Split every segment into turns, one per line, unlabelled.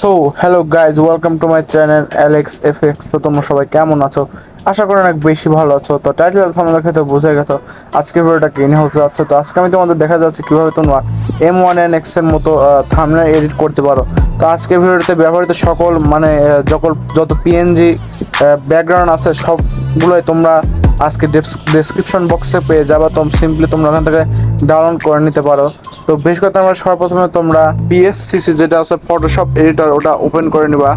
So hello guys welcome to my channel Alex F X তো তোমরা সবাই কেমন আছো? আশা করি অনেক বেশি ভালো আছো। তো টাইটেল থামলে খেতে বুঝে গেছো। আজকে ভিডিওটা কিনে হতে যাচ্ছে? তো আজকে আমি তোমাদের দেখা যাচ্ছে কীভাবে তোমরা এম ওয়ান এন এক্সের মতো থামলে এডিট করতে পারো। তো আজকে ভিডিওতে ব্যবহৃত সকল মানে যখন যত পিএনজি ব্যাকগ্রাউন্ড আছে, সবগুলোই তোমরা আজকে ডেসক্রিপশন বক্সে পেয়ে যাবে। তো সিম্পলি তোমরা ওখান থেকে ডাউনলোড করে নিতে পারো। তো বেশ কথা, আমরা সর্বপ্রথমে তোমরা পিএসসিসি যেটা আছে ফটোশপ এডিটর ওটা ওপেন করে নিবা।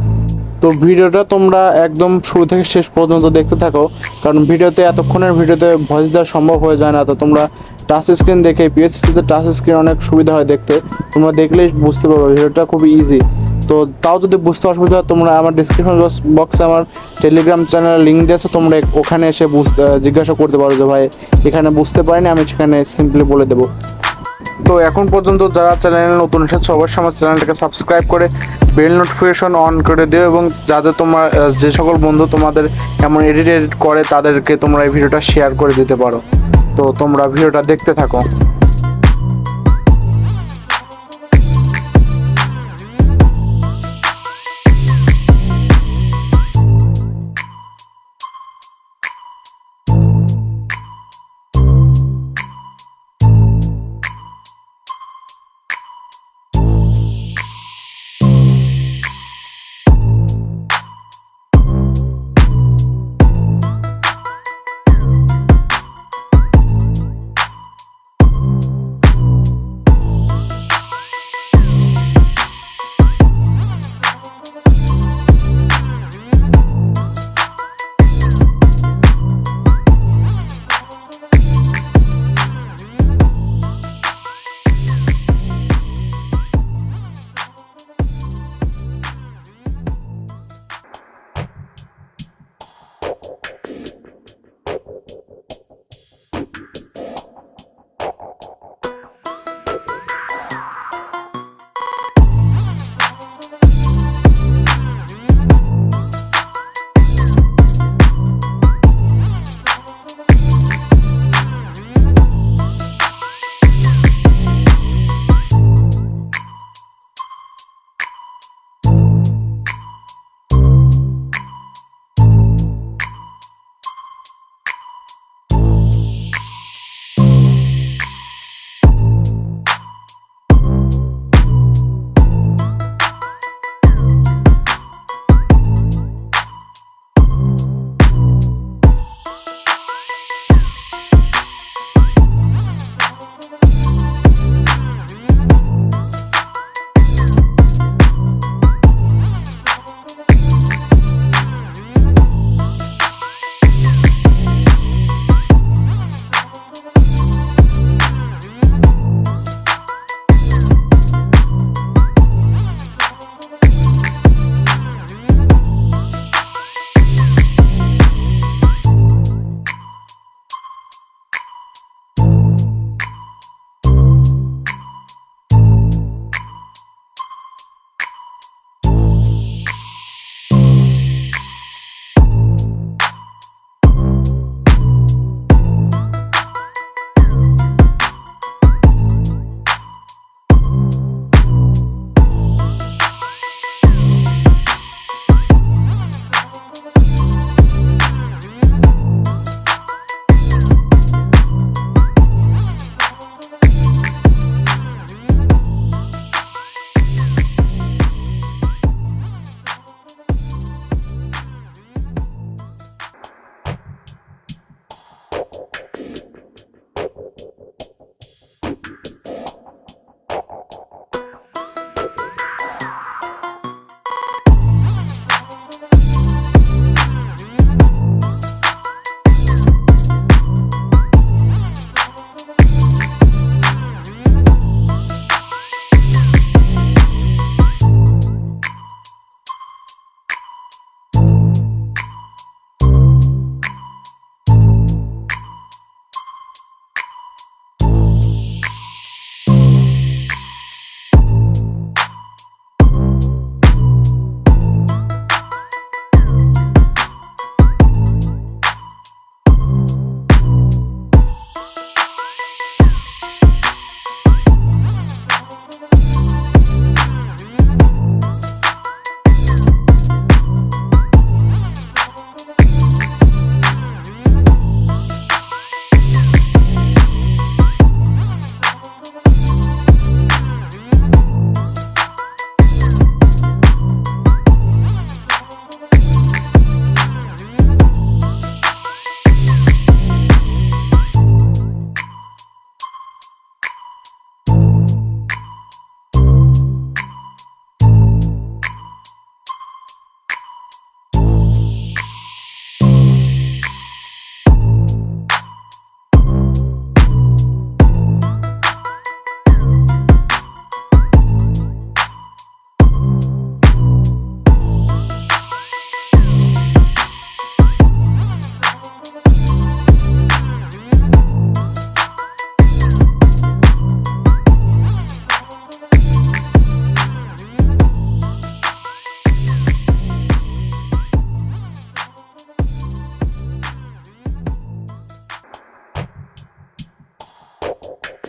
তো ভিডিওটা তোমরা একদম শুরু থেকে শেষ পর্যন্ত দেখতে থাকো, কারণ ভিডিওতে এতক্ষণের ভিডিওতে ভয়েস দেওয়া সম্ভব হয়ে যায় না, তো তোমরা টাচ স্ক্রিন দেখে পিএসসিতে টাচ স্ক্রিন অনেক সুবিধা হয় দেখতে। তোমরা দেখলেই বুঝতে পারবে, ভিডিওটা খুবই ইজি তো তাও যদি বুঝতে অসুবিধা হয়, তোমরা আমার ডিসক্রিপশন বক্সে আমার টেলিগ্রাম চ্যানেলের লিঙ্ক দিয়েছে তোমরা ওখানে এসে বুঝতে জিজ্ঞাসা করতে পারো যে, ভাই, এখানে বুঝতে পারিনি, আমি সেখানে সিম্পলি বলে দেবো। তো এখন পর্যন্ত যারা চ্যানেলে নতুন এসেছে, অবশ্যই আমার চ্যানেলটাকে সাবস্ক্রাইব করে বেল নোটিফিকেশন অন করে দিও এবং যাদের তোমার যে সকল বন্ধু তোমাদের এমন এডিট এডিট করে, তাদেরকে তোমরা এই ভিডিওটা শেয়ার করে দিতে পারো। তো তোমরা ভিডিওটা দেখতে থাকো।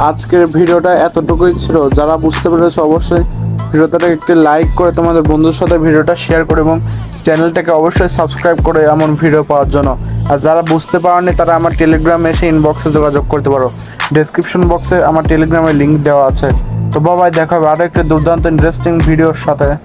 আজকের ভিডিওটা এতটুকুই ছিল। যারা বুঝতে পেরেছ অবশ্যই ভিডিওটাকে একটি লাইক করে তোমাদের বন্ধুর সাথে ভিডিওটা শেয়ার করে এবং চ্যানেলটাকে অবশ্যই সাবস্ক্রাইব করে এমন ভিডিও পাওয়ার জন্য। আর যারা বুঝতে পারেনি, তারা আমার টেলিগ্রামে এসে ইনবক্সে যোগাযোগ করতে পারো। ডেসক্রিপশন বক্সে আমার টেলিগ্রামের লিঙ্ক দেওয়া আছে। তো বাবাই দেখা হবে আরও একটি দুর্দান্ত ইন্টারেস্টিং ভিডিওর সাথে।